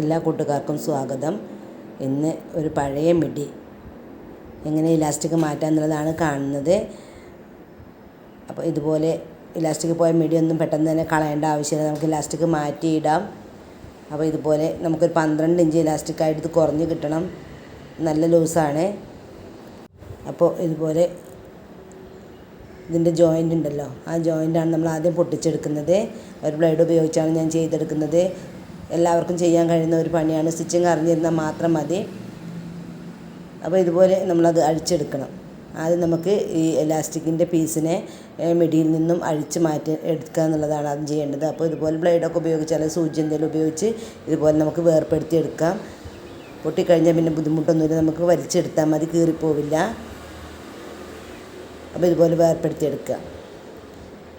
എല്ലാ കൂട്ടുകാർക്കും സ്വാഗതം. ഇന്ന് ഒരു പഴയ മിടി. എങ്ങനെ ഇലാസ്റ്റിക് മാറ്റാം എന്നുള്ളതാണ് കാണുന്നത്. അപ്പോൾ ഇതുപോലെ ഇലാസ്റ്റിക് പോയ മിടി ഒന്നും പെട്ടെന്ന് തന്നെ കളയേണ്ട ആവശ്യമില്ല. നമുക്ക് ഇലാസ്റ്റിക് മാറ്റിയിടാം അപ്പോൾ ഇതുപോലെ നമുക്കൊരു പന്ത്രണ്ട് ഇഞ്ച് ഇലാസ്റ്റിക് ആയിട്ട് ഇത് കുറഞ്ഞ് കിട്ടണം. നല്ല ലൂസാണ്. അപ്പോൾ ഇതുപോലെ ഇതിന്റെ ജോയിന്റ് ഉണ്ടല്ലോ. ആ ജോയിന്റാണ് നമ്മൾ ആദ്യം പൊട്ടിച്ചെടുക്കുന്നത്. ഒരു ബ്ലേഡ് ഉപയോഗിച്ചാണ് ഞാൻ ചെയ്തെടുക്കുന്നത്. എല്ലാവർക്കും ചെയ്യാൻ കഴിയുന്ന ഒരു പണിയാണ്. സ്റ്റിച്ചിങ് അറിഞ്ഞിരുന്നാൽ മാത്രം മതി. അപ്പോൾ ഇതുപോലെ നമ്മളത് അഴിച്ചെടുക്കണം. ആദ്യം നമുക്ക് ഈ എലാസ്റ്റിക്കിന്റെ പീസിനെ മിടിയിൽ നിന്നും അഴിച്ച് മാറ്റി എടുക്കുക എന്നുള്ളതാണ് ആദ്യം ചെയ്യേണ്ടത്. അപ്പോൾ ഇതുപോലെ ബ്ലേഡൊക്കെ ഉപയോഗിച്ച് അല്ലെങ്കിൽ സൂചി എന്തെങ്കിലും ഉപയോഗിച്ച് ഇതുപോലെ നമുക്ക് വേർപ്പെടുത്തി എടുക്കാം. പൊട്ടിക്കഴിഞ്ഞാൽ പിന്നെ ബുദ്ധിമുട്ടൊന്നുമില്ല. നമുക്ക് വലിച്ചെടുത്താൽ മതി കീറിപ്പോവില്ല. അപ്പോൾ ഇതുപോലെ വേർപ്പെടുത്തി എടുക്കുക.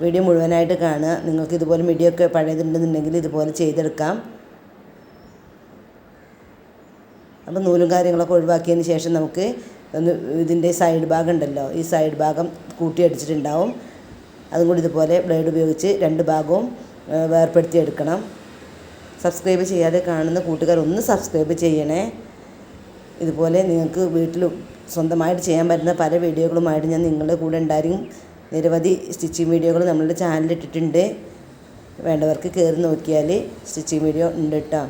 വീഡിയോ മുഴുവനായിട്ട് കാണുക. നിങ്ങൾക്ക് ഇതുപോലെ മിടിയൊക്കെ പഴയതുണ്ടെന്നുണ്ടെങ്കിൽ ഇതുപോലെ ചെയ്തെടുക്കാം. അപ്പോൾ നൂലും കാര്യങ്ങളൊക്കെ ഒഴിവാക്കിയതിന് ശേഷം നമുക്ക് ഒന്ന് ഇതിന്റെ സൈഡ് ഭാഗം ഉണ്ടല്ലോ ഈ സൈഡ് ഭാഗം കൂട്ടി അടിച്ചിട്ടുണ്ടാവും. അതും കൂടി ഇതുപോലെ ബ്ലേഡ് ഉപയോഗിച്ച് രണ്ട് ഭാഗവും വേർപ്പെടുത്തി എടുക്കണം. സബ്സ്ക്രൈബ് ചെയ്യാതെ കാണുന്ന കൂട്ടുകാർ ഒന്ന് സബ്സ്ക്രൈബ് ചെയ്യണേ. ഇതുപോലെ നിങ്ങൾക്ക് വീട്ടിൽ സ്വന്തമായിട്ട് ചെയ്യാൻ പറ്റുന്ന പല വീഡിയോകളുമായിട്ട് ഞാൻ നിങ്ങളുടെ കൂടെ ഉണ്ടായിരിക്കും. നിരവധി സ്റ്റിച്ചിങ് വീഡിയോകൾ നമ്മളുടെ ചാനലിൽ ഇട്ടിട്ടുണ്ട്. വേണ്ടവർക്ക് കയറി നോക്കിയാൽ സ്റ്റിച്ചിങ് വീഡിയോ ഉണ്ട് കേട്ടോ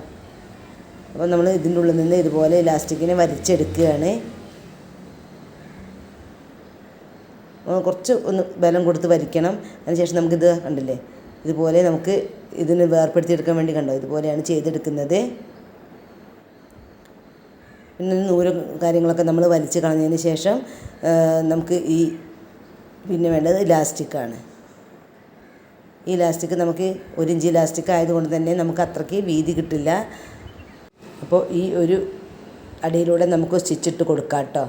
അപ്പോൾ നമ്മൾ ഇതിന്റെ ഉള്ളിൽ നിന്ന് ഇതുപോലെ ഇലാസ്റ്റിക്കിനെ വലിച്ചെടുക്കുകയാണ്. കുറച്ച് ഒന്ന് ബലം കൊടുത്ത് വലിക്കണം. അതിനുശേഷം നമുക്കിത് കണ്ടില്ലേ? ഇതുപോലെ നമുക്ക് ഇതിന് വേർപ്പെടുത്തിയെടുക്കാൻ വേണ്ടി കണ്ടോ? ഇതുപോലെയാണ് ചെയ്തെടുക്കുന്നത്. പിന്നെ നൂൽ കാര്യങ്ങളൊക്കെ നമ്മൾ വലിച്ച് കളഞ്ഞതിന് ശേഷം നമുക്ക് ഈ പിന്നെ വേണ്ടത് ഇലാസ്റ്റിക്കാണ് ഈ ഇലാസ്റ്റിക് നമുക്ക് ഒരു ഇഞ്ച് ഇലാസ്റ്റിക് ആയതുകൊണ്ട് തന്നെ നമുക്ക് അത്രയ്ക്ക് വീതി കിട്ടില്ല. അപ്പോൾ ഈ ഒരു അടിയിലൂടെ നമുക്ക് സ്റ്റിച്ചിട്ട് കൊടുക്കാം കേട്ടോ.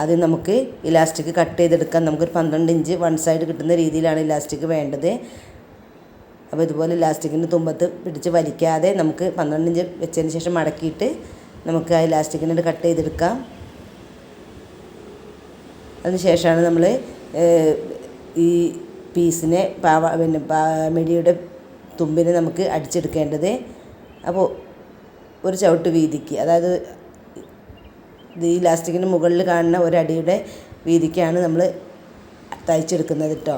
ആദ്യം നമുക്ക് ഇലാസ്റ്റിക് കട്ട് ചെയ്തെടുക്കാം. നമുക്കൊരു പന്ത്രണ്ട് ഇഞ്ച് വൺ സൈഡ് കിട്ടുന്ന രീതിയിലാണ് ഇലാസ്റ്റിക് വേണ്ടത്. അപ്പോൾ ഇതുപോലെ ഇലാസ്റ്റിക്കിന്റെ തുമ്പത്ത് പിടിച്ച് വലിക്കാതെ നമുക്ക് പന്ത്രണ്ട് ഇഞ്ച് വെച്ചതിന് ശേഷം മടക്കിയിട്ട് നമുക്ക് ആ ഇലാസ്റ്റിക്കിനെ കട്ട് ചെയ്തെടുക്കാം. അതിനുശേഷമാണ് നമ്മൾ ഈ പീസിനെ പാവ പിന്നെ മിടിയുടെ തുമ്പിനെ നമുക്ക് അടിച്ചെടുക്കേണ്ടത്. അപ്പോൾ ഒരു ചവിട്ട് വീതിക്ക്. അതായത് ഈ ലാസ്റ്റിക്കിന് മുകളിൽ കാണുന്ന ഒരടിയുടെ വീതിക്കാണ് നമ്മൾ തയ്ച്ചെടുക്കുന്നത് കേട്ടോ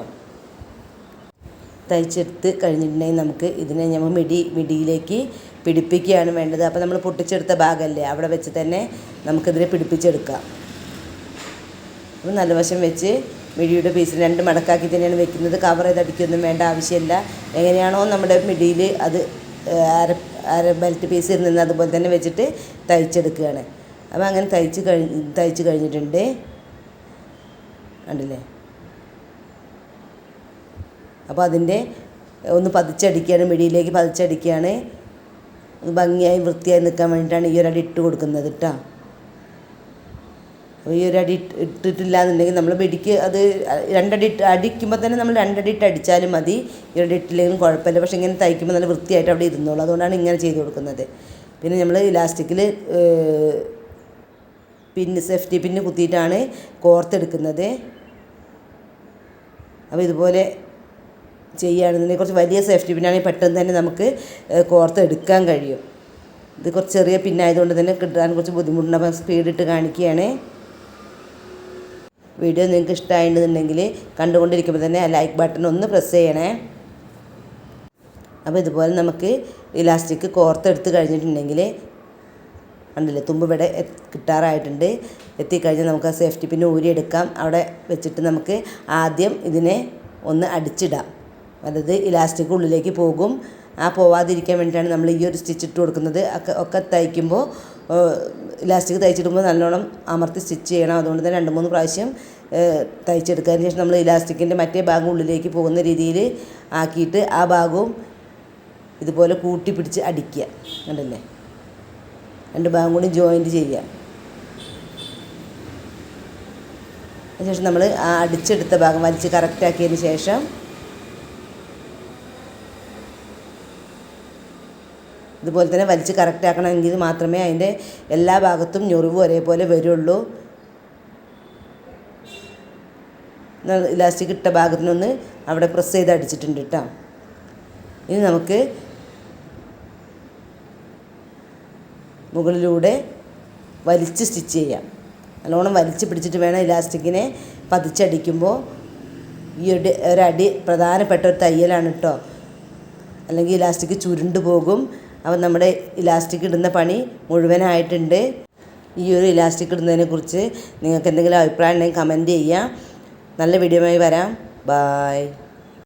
തയ്ച്ചെടുത്ത് കഴിഞ്ഞിട്ടുണ്ടെങ്കിൽ നമുക്ക് ഇതിനെ നമ്മൾ മിടി മിടിയിലേക്ക് പിടിപ്പിക്കുകയാണ് വേണ്ടത്. അപ്പോൾ നമ്മൾ പൊട്ടിച്ചെടുത്ത ഭാഗമല്ലേ അവിടെ വെച്ച് തന്നെ നമുക്കിതിനെ പിടിപ്പിച്ചെടുക്കാം. അപ്പോൾ നല്ല വശം വെച്ച് മിടിയുടെ പീസ് രണ്ട് മടക്കാക്കി തന്നെയാണ് വെക്കുന്നത്. കവർ ചെയ്ത് അടിക്കൊന്നും വേണ്ട ആവശ്യമില്ല. എങ്ങനെയാണോ നമ്മുടെ മിടിയിൽ അത് അര അര ബെൽറ്റ് പീസ് നിന്ന് അതുപോലെ തന്നെ വെച്ചിട്ട് തയ്ച്ചെടുക്കുകയാണ്. അപ്പോൾ അങ്ങനെ തയ്ച്ച് കഴി തയ്ച്ച് കഴിഞ്ഞിട്ടുണ്ട്. കണ്ടില്ലേ? അപ്പോൾ അതിന്റെ ഒന്ന് പതിച്ചടിക്കുകയാണ് മിടിയിലേക്ക് പതിച്ചടിക്കുകയാണ്. ഭംഗിയായി വൃത്തിയായി നിൽക്കാൻ വേണ്ടിയിട്ടാണ് ഈ ഒരടി ഇട്ട് കൊടുക്കുന്നത് കേട്ടോ ഈ ഒരു അടി ഇട്ടിട്ടില്ല എന്നുണ്ടെങ്കിൽ നമ്മൾ വെടിക്ക് അത് രണ്ടടി ഇട്ട് അടിക്കുമ്പോൾ തന്നെ നമ്മൾ രണ്ടടി ഇട്ട് അടിച്ചാലും മതി. ഒരു ഇട്ടില്ലെങ്കിലും കുഴപ്പമില്ല. പക്ഷേ ഇങ്ങനെ തയ്ക്കുമ്പോൾ നല്ല വൃത്തിയായിട്ട് അവിടെ ഇരുന്നോളൂ. അതുകൊണ്ടാണ് ഇങ്ങനെ ചെയ്ത് കൊടുക്കുന്നത്. പിന്നെ നമ്മൾ ഇലാസ്റ്റിക്കിൽ പിന്ന് സേഫ്റ്റി പിന്ന് കുത്തിയിട്ടാണ് കോർത്തെടുക്കുന്നത് അപ്പോൾ ഇതുപോലെ ചെയ്യുകയാണെന്നുണ്ടെങ്കിൽ കുറച്ച് വലിയ സേഫ്റ്റി പിന്നാണെങ്കിൽ പെട്ടെന്ന് തന്നെ നമുക്ക് കോർത്തെടുക്കാൻ കഴിയും. ഇത് കുറച്ച് ചെറിയ പിന്നായതുകൊണ്ട് തന്നെ കിട്ടാൻ കുറച്ച് ബുദ്ധിമുട്ടുണ്ട്. അപ്പോൾ സ്പീഡിട്ട് കാണിക്കുകയാണ്. വീഡിയോ നിങ്ങൾക്ക് ഇഷ്ടമായിട്ടുണ്ടെന്നുണ്ടെങ്കിൽ കണ്ടുകൊണ്ടിരിക്കുമ്പോൾ തന്നെ ലൈക്ക് ബട്ടൺ ഒന്ന് പ്രസ് ചെയ്യണേ. അപ്പോൾ ഇതുപോലെ നമുക്ക് ഇലാസ്റ്റിക് കോർത്തെടുത്ത് കഴിഞ്ഞിട്ടുണ്ടെങ്കിൽ ഉണ്ടല്ലേ തുമ്പ് ഇവിടെ കിട്ടാറായിട്ടുണ്ട്. എത്തിക്കഴിഞ്ഞാൽ നമുക്ക് ആ സേഫ്റ്റി പിന്നെ ഊരിയെടുക്കാം അവിടെ വെച്ചിട്ട് നമുക്ക് ആദ്യം ഇതിനെ ഒന്ന് അടിച്ചിടാം. അതായത് ഇലാസ്റ്റിക് ഉള്ളിലേക്ക് പോകും. ആ പോവാതിരിക്കാൻ വേണ്ടിയിട്ടാണ് നമ്മൾ ഈ ഒരു സ്റ്റിച്ച് ഇട്ട് കൊടുക്കുന്നത്. ഒക്കെ ഒക്കെ തയ്ക്കുമ്പോൾ ഇലാസ്റ്റിക് തയ്ച്ചിടുമ്പോൾ നല്ലോണം അമർത്തി സ്റ്റിച്ച് ചെയ്യണം. അതുകൊണ്ട് തന്നെ രണ്ട് മൂന്ന് പ്രാവശ്യം തയ്ച്ചെടുത്തതിന് ശേഷം നമ്മൾ ഇലാസ്റ്റിക്കിന്റെ മറ്റേ ഭാഗം ഉള്ളിലേക്ക് പോകുന്ന രീതിയിൽ ആക്കിയിട്ട് ആ ഭാഗവും ഇതുപോലെ കൂട്ടി പിടിച്ച് അടിക്കുക. കണ്ടല്ലേ? രണ്ട് ഭാഗം കൂടി ജോയിന്റ് ചെയ്യുക. അതിനുശേഷം നമ്മൾ ആ അടിച്ചെടുത്ത ഭാഗം വലിച്ച് കറക്റ്റാക്കിയതിന് ശേഷം ഇതുപോലെ തന്നെ വലിച്ച് കറക്റ്റ് ആക്കണമെങ്കിൽ മാത്രമേ അതിന്റെ എല്ലാ ഭാഗത്തും ഞൊറിവ് ഒരേപോലെ വരുള്ളൂ. ഇലാസ്റ്റിക് ഇട്ട ഭാഗത്തിനൊന്ന് അവിടെ പ്രസ് ചെയ്ത് അടിച്ചിട്ടുണ്ട് കേട്ടോ ഇനി നമുക്ക് മുകളിലൂടെ വലിച്ച് സ്റ്റിച്ച് ചെയ്യാം. നല്ലോണം വലിച്ച് പിടിച്ചിട്ട് വേണം ഇലാസ്റ്റിക്കിനെ പതിച്ചടിക്കുമ്പോൾ. ഈ ഒരു ഒരടി പ്രധാനപ്പെട്ട ഒരു തയ്യലാണ് കേട്ടോ അല്ലെങ്കിൽ ഇലാസ്റ്റിക് ചുരുണ്ടു പോകും. അപ്പം നമ്മുടെ ഇലാസ്റ്റിക് ഇടുന്ന പണി മുഴുവനായിട്ടുണ്ട്. ഈ ഒരു ഇലാസ്റ്റിക് ഇടുന്നതിനെ കുറിച്ച് നിങ്ങൾക്ക് എന്തെങ്കിലും അഭിപ്രായം ഉണ്ടെങ്കിൽ കമന്റ് ചെയ്യാം നല്ല വീഡിയോയുമായി വരാം. ബായ്